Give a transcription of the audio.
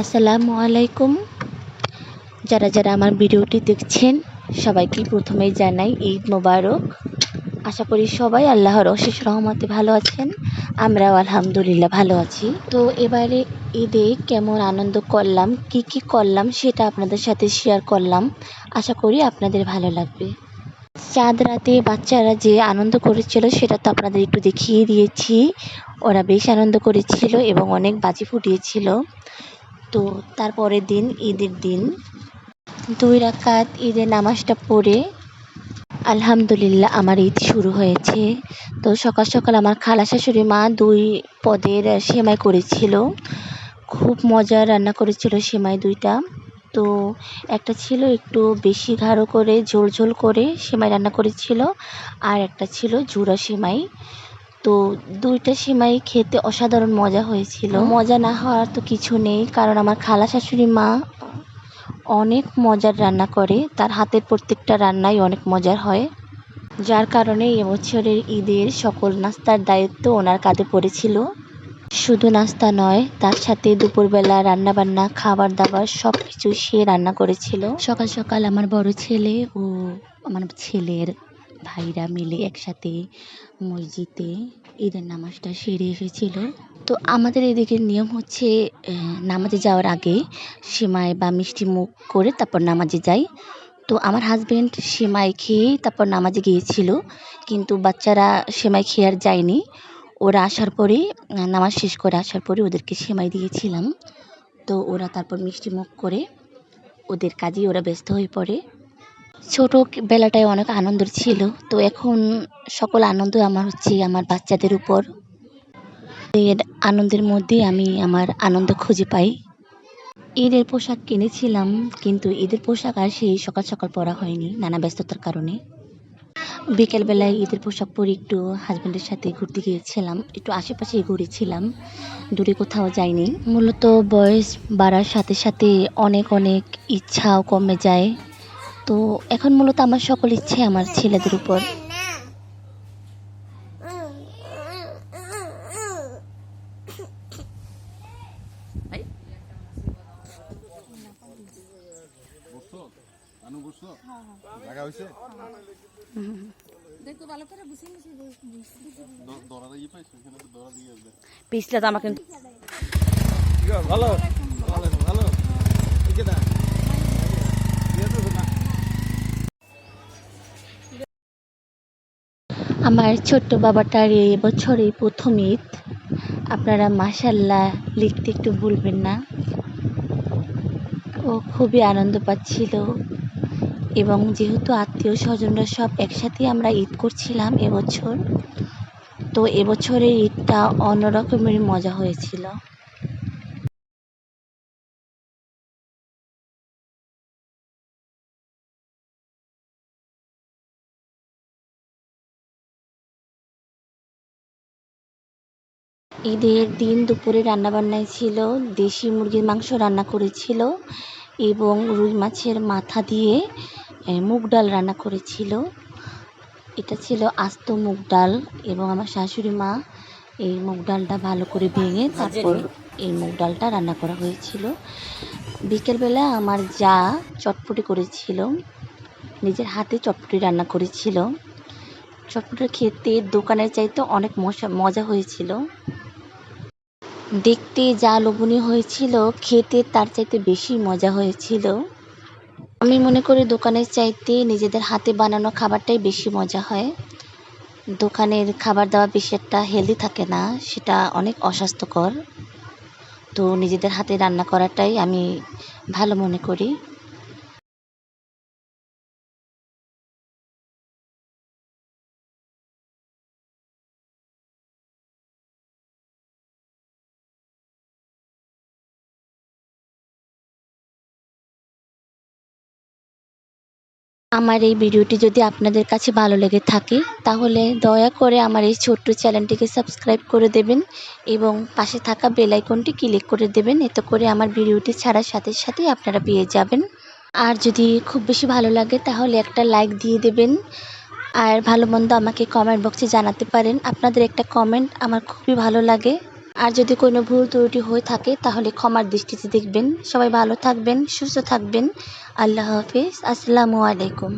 আসসালামু আলাইকুম। যারা যারা আমার ভিডিওটি দেখছেন, সবাইকে প্রথমেই জানাই ঈদ মোবারক। আশা করি সবাই আল্লাহর অশেষ রহমতে ভালো আছেন। আমরাও আলহামদুলিল্লাহ ভালো আছি। তো এবারে ঈদে কেমন আনন্দ করলাম, কি কি করলাম সেটা আপনাদের সাথে শেয়ার করলাম। আশা করি আপনাদের ভালো লাগবে। চাঁদ রাতে বাচ্চারা যে আনন্দ করেছিল, সেটা তো আপনাদের একটু দেখিয়ে দিয়েছি। ওরা বেশ আনন্দ করেছিল এবং অনেক বাজি ফুটিয়েছিল। তো তারপরের দিন, ঈদের দিন, দুই রাকাত ঈদের নামাজটা পড়ে আলহামদুলিল্লাহ আমার ঈদ শুরু হয়েছে। তো সকাল সকাল আমার খালা শাশুড়ি মা দুই পদের সেমাই করেছিল। খুব মজার রান্না করেছিল সেমাই দুইটা। তো একটা ছিল একটু বেশি গাঢ় করে, ঝোল ঝোল করে সেমাই রান্না করেছিল আর একটা ছিল ঝুরা সেমাই। তো দুইটা সেমাই খেতে অসাধারণ মজা হয়েছিল। মজা না হওয়ার তো কিছু নেই, কারণ আমার খালা শাশুড়ি মা অনেক মজার রান্না করে, তার হাতের প্রত্যেকটা রান্নাই অনেক মজার হয়। যার কারণে এবছরের ঈদের সকল নাস্তার দায়িত্ব ওনার কাঁধে পড়েছিল। শুধু নাস্তা নয়, তার সাথে দুপুরবেলা রান্না বান্না খাবার দাবার সব কিছু সে রান্না করেছিল। সকাল সকাল আমার বড় ছেলে ও আমার ছেলের ভাইরা মিলে একসাথে মসজিদে ঈদের নামাজটা সেরে এসেছিল। তো আমাদের এদিকে নিয়ম হচ্ছে নামাজে যাওয়ার আগে সেমাই বা মিষ্টি মুখ করে তারপর নামাজে যাই। তো আমার হাজবেন্ড সেমাই খেয়ে তারপর নামাজে গিয়েছিল, কিন্তু বাচ্চারা সেমাই খেয়ে আর যায়নি। ওরা আসার পরে, নামাজ শেষ করে আসার পরে ওদেরকে সেমাই দিয়েছিলাম। তো ওরা তারপর মিষ্টি মুখ করে ওদের কাজে ওরা ব্যস্ত হয়ে পড়ে। ছোট বেলাটায় অনেক আনন্দের ছিল। তো এখন সকল আনন্দ আমার হচ্ছে আমার বাচ্চাদের উপর। এর আনন্দের মধ্যে আমি আমার আনন্দ খুঁজে পাই। ঈদের পোশাক কিনেছিলাম, কিন্তু ঈদের পোশাক আর সেই সকাল সকাল পরা হয়নি নানা ব্যস্ততার কারণে। বিকেলবেলায় ঈদের পোশাক পরে একটু হাজব্যান্ডের সাথে ঘুরতে গিয়েছিলাম। একটু আশেপাশেই ঘুরেছিলাম দূরে কোথাও যাইনি। মূলত বয়স বাড়ার সাথে সাথে অনেক অনেক ইচ্ছাও কমে যায়। তো এখন মূলত আমার সকল ইচ্ছে আমার ছেলেদের উপর। লাগা হয়েছে দেখতো ভালো করে বুঝে বুঝে দরা দিয়ে পাইছো? এখানে তো দরা দিয়ে আসবে পিছলে তো আমাকে ভালো। ভালো আমার ছোট্ট বাবাটার এই বছরে প্রথম ঈদ। আপনারা মাসাল্লাহ লিখতে একটু ভুলবেন না। ও খুবই আনন্দ পাচ্ছিল। এবং যেহেতু আত্মীয় স্বজনরা সব একসাথে আমরা ঈদ করছিলাম এবছর, তো এবছরের ঈদটা অন্যরকমের মজা হয়েছিল। ঈদের দিন দুপুরে রান্নাবান্নায় ছিল, দেশি মুরগির মাংস রান্না করেছিল এবং রুই মাছের মাথা দিয়ে মুগ ডাল রান্না করেছিল। এটা ছিল আস্ত মুগ ডাল এবং আমার শাশুড়ি মা এই মুগ ডালটা ভালো করে ভেঙে তারপর এই মুগ ডালটা রান্না করা হয়েছিল। বিকেলবেলা আমার যা চটপটি করেছিল নিজের হাতে চটপটি রান্না করেছিল। চটপটি খেতে দোকানের চাইতে অনেক মশা মজা হয়েছিল। দেখতে যা লোভনীয় হয়েছিল, খেতে তার চাইতে বেশি মজা হয়েছিল। আমি মনে করি দোকানের চাইতে নিজেদের হাতে বানানো খাবারটাই বেশি মজা হয়। দোকানের খাবার দাবার বেশি একটা হেলদি থাকে না, সেটা অনেক অস্বাস্থ্যকর। তো নিজেদের হাতে রান্না করাটাই আমি ভালো মনে করি। আমার এই ভিডিওটি যদি আপনাদের কাছে ভালো লেগে থাকে, তাহলে দয়া করে আমার এই ছোট্ট চ্যানেলটিকে সাবস্ক্রাইব করে দেবেন এবং পাশে থাকা বেল আইকনটি ক্লিক করে দেবেন। এতে করে আমার ভিডিওটি ছাড়ার সাথে সাথেই আপনারা পেয়ে যাবেন। আর যদি খুব বেশি ভালো লাগে, তাহলে একটা লাইক দিয়ে দেবেন। আর ভালো মন্দ আমাকে কমেন্ট বক্সে জানাতে পারেন। আপনাদের একটা কমেন্ট আমার খুবই ভালো লাগে। আর যদি কোনো ভুল ত্রুটি হয়ে থাকে, তাহলে ক্ষমার দৃষ্টিতে দেখবেন। সবাই ভালো থাকবেন, সুস্থ থাকবেন। আল্লাহ হাফিজ। আসসালামু আলাইকুম।